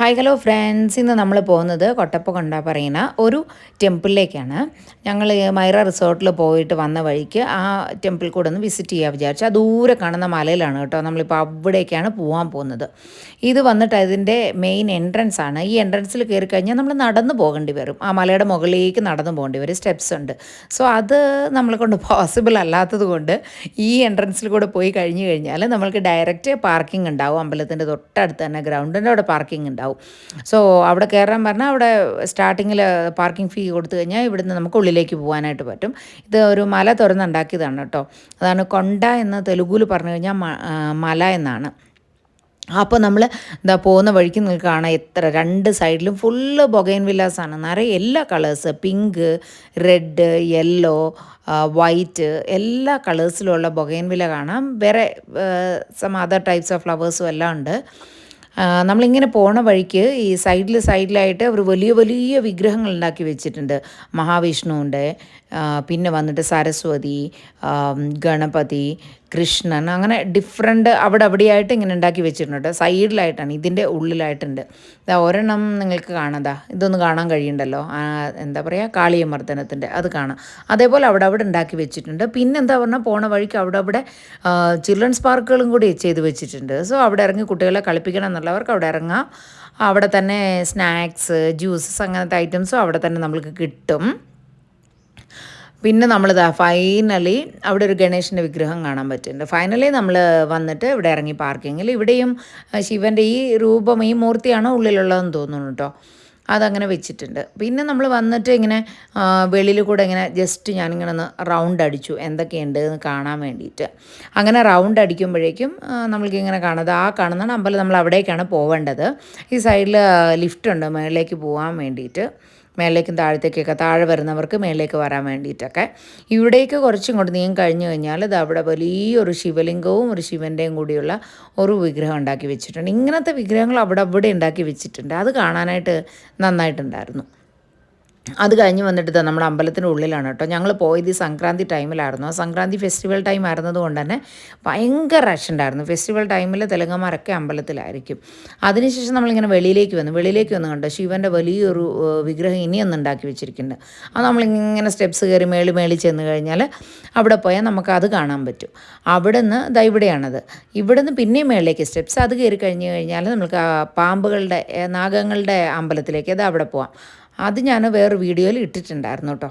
Hi hello friends ഇന്ന് നമ്മൾ പോകുന്നത് കൊട്ടപ്പ കൊണ്ട പറയുന്ന ഒരു ടെമ്പിളിലേക്കാണ്. ഞങ്ങൾ മൈറ റിസോർട്ടിൽ പോയിട്ട് വന്ന വഴിക്ക് ആ ടെമ്പിൾ കൂടെ ഒന്ന് വിസിറ്റ് ചെയ്യാൻ വിചാരിച്ചു. ആ ദൂരെ കാണുന്ന മലയിലാണ് കേട്ടോ. നമ്മളിപ്പോൾ അവിടേക്കാണ് പോകാൻ പോകുന്നത്. ഇത് വന്നിട്ട് അതിന്റെ മെയിൻ എൻട്രൻസ് ആണ്. ഈ എൻട്രൻസിൽ കയറി കഴിഞ്ഞാൽ നമ്മൾ നടന്നു പോകേണ്ടി വരും. ആ മലയുടെ മുകളിലേക്ക് നടന്നു പോകേണ്ടി വരും. സ്റ്റെപ്സ് ഉണ്ട്. സോ അത് നമ്മളെ കൊണ്ട് പോസിബിൾ അല്ലാത്തത് കൊണ്ട് ഈ എൻട്രൻസിൽ കൂടെ പോയി കഴിഞ്ഞു കഴിഞ്ഞാൽ നമ്മൾക്ക് ഡയറക്റ്റ് പാർക്കിംഗ് ഉണ്ടാവും. അമ്പലത്തിന്റെ തൊട്ടടുത്ത് തന്നെ ഗ്രൗണ്ടിന്റെ അവിടെ പാർക്കിംഗ് ഉണ്ടാവും. സോ അവിടെ കയറാൻ പറഞ്ഞാൽ അവിടെ സ്റ്റാർട്ടിങ്ങിൽ പാർക്കിംഗ് ഫീ കൊടുത്തു കഴിഞ്ഞാൽ ഇവിടുന്ന് നമുക്ക് ഉള്ളിലേക്ക് പോകാനായിട്ട് പറ്റും. ഇത് ഒരു മല തുറന്നുണ്ടാക്കിയതാണ് കേട്ടോ അതാണ് കൊണ്ട എന്ന് തെലുഗുവിൽ പറഞ്ഞു കഴിഞ്ഞാൽ മല എന്നാണ്. അപ്പോൾ നമ്മൾ എന്താ പോകുന്ന വഴിക്ക് നിങ്ങൾക്ക് കാണാം എത്ര രണ്ട് സൈഡിലും ഫുള്ള് ബൊഗൈൻ വില്ലാസാണ്. നിറയെ എല്ലാ colours pink red yellow white എല്ലാ കളേഴ്സിലുള്ള ബൊഗൈൻ വില കാണാം. വേറെ സം അതർ ടൈപ്സ് ഓഫ് ഫ്ലവേഴ്സും എല്ലാം ഉണ്ട്. നമ്മളിങ്ങനെ പോണ വഴിക്ക് ഈ സൈഡിൽ സൈഡിലായിട്ട് അവർ വലിയ വലിയ വിഗ്രഹങ്ങൾ ഉണ്ടാക്കി വെച്ചിട്ടുണ്ട്. മഹാവിഷ്ണുവിന്റെ പിന്നെ വന്നിട്ട് സരസ്വതി ഗണപതി കൃഷ്ണൻ അങ്ങനെ ഡിഫറെന്റ് അവിടെ അവിടെയായിട്ട് ഇങ്ങനെ ഉണ്ടാക്കി വെച്ചിട്ടുണ്ട് സൈഡിലായിട്ടാണ് ഇതിന്റെ ഉള്ളിലായിട്ടുണ്ട്. ഇതാ ഒരെണ്ണം നിങ്ങൾക്ക് കാണാതാ ഇതൊന്ന് കാണാൻ കഴിയണ്ടല്ലോ എന്താ പറയുക കാളിയമർദ്ദനത്തിന്റെ അത് കാണാം. അതേപോലെ അവിടെ അവിടെ ഉണ്ടാക്കി വെച്ചിട്ടുണ്ട്. പിന്നെന്താ പറഞ്ഞാൽ പോണ വഴിക്ക് അവിടെ അവിടെ ചിൽഡ്രൻസ് പാർക്കുകളും കൂടി ചെയ്ത് വെച്ചിട്ടുണ്ട്. സോ അവിടെ ഇറങ്ങി കുട്ടികളെ കളിപ്പിക്കണം എന്നുള്ളവർക്ക് അവിടെ ഇറങ്ങാം. അവിടെ തന്നെ സ്നാക്സ് ജ്യൂസസ് അങ്ങനത്തെ ഐറ്റംസും അവിടെ തന്നെ നമ്മൾക്ക് കിട്ടും. പിന്നെ നമ്മളിതാ ഫൈനലി അവിടെ ഒരു ഗണേശന്റെ വിഗ്രഹം കാണാൻ പറ്റുന്നുണ്ട്. ഫൈനലി നമ്മൾ വന്നിട്ട് ഇവിടെ ഇറങ്ങി പാർക്കിങ്ങിൽ ഇവിടെയും ശിവന്റെ ഈ രൂപം ഈ മൂർത്തിയാണ് ഉള്ളിലുള്ളതെന്ന് തോന്നുന്നു കേട്ടോ. അതങ്ങനെ വെച്ചിട്ടുണ്ട്. പിന്നെ നമ്മൾ വന്നിട്ട് ഇങ്ങനെ വെളിയിൽ കൂടെ ഇങ്ങനെ ജസ്റ്റ് ഞാനിങ്ങനെ ഒന്ന് റൗണ്ട് അടിച്ചു. എന്തൊക്കെയുണ്ട് എന്ന് കാണാൻ വേണ്ടിയിട്ട്. അങ്ങനെ റൗണ്ട് അടിക്കുമ്പോഴേക്കും നമ്മൾക്ക് ഇങ്ങനെ ആ കാണുന്ന അമ്പലം. നമ്മൾ അവിടേക്കാണ് പോവേണ്ടത്. ഈ സൈഡിൽ ലിഫ്റ്റ് ഉണ്ട്. മുകളിലേക്ക് പോകാൻ വേണ്ടിയിട്ട്. മേലേക്കും താഴത്തേക്കൊക്കെ താഴെ വരുന്നവർക്ക് മേളിലേക്ക് വരാൻ വേണ്ടിയിട്ടൊക്കെ. ഇവിടേക്ക് കുറച്ചും കൊണ്ട് നീങ്ങി കഴിഞ്ഞു കഴിഞ്ഞാൽ ഇത് അവിടെ വലിയൊരു ശിവലിംഗവും ഒരു ശിവന്റെയും കൂടിയുള്ള ഒരു വിഗ്രഹം ഉണ്ടാക്കി വെച്ചിട്ടുണ്ട്. ഇങ്ങനത്തെ വിഗ്രഹങ്ങൾ അവിടെ അവിടെ ഉണ്ടാക്കി വെച്ചിട്ടുണ്ട്. അത് കാണാനായിട്ട് നന്നായിട്ടുണ്ടായിരുന്നു. അത് കഴിഞ്ഞ് വന്നിട്ട് നമ്മുടെ അമ്പലത്തിന്റെ ഉള്ളിലാണ് കേട്ടോ. ഞങ്ങൾ പോയത് ഈ സംക്രാന്തി ടൈമിലായിരുന്നു. ആ സംക്രാന്തി ഫെസ്റ്റിവൽ ടൈം ആയിരുന്നത് കൊണ്ട് തന്നെ ഭയങ്കര റഷ് ഉണ്ടായിരുന്നു. ഫെസ്റ്റിവൽ ടൈമിൽ തെലുങ്കന്മാരൊക്കെ അമ്പലത്തിലായിരിക്കും. അതിനുശേഷം നമ്മളിങ്ങനെ വെളിയിലേക്ക് വന്നു. വെളിയിലേക്ക് വന്നു കണ്ടോ? ശിവന്റെ വലിയൊരു വിഗ്രഹം ഇനിയൊന്നും ഉണ്ടാക്കി വെച്ചിരിക്കുന്നുണ്ട്. അത് നമ്മളിങ്ങനെ സ്റ്റെപ്സ് കയറി മേളി മേളി ചെന്ന് കഴിഞ്ഞാൽ അവിടെ പോയാൽ നമുക്ക് അത് കാണാൻ പറ്റും. അവിടെ നിന്ന് ഇതാ ഇവിടെയാണത്. ഇവിടെ നിന്ന് പിന്നെയും മേളിലേക്ക് സ്റ്റെപ്സ് അത് കയറി കഴിഞ്ഞ് കഴിഞ്ഞാൽ നമുക്ക് പാമ്പുകളുടെ നാഗങ്ങളുടെ അമ്പലത്തിലേക്ക് അത് അവിടെ പോവാം. അത് ഞാൻ വേറെ വീഡിയോയിൽ ഇട്ടിട്ടുണ്ടായിരുന്നു കേട്ടോ.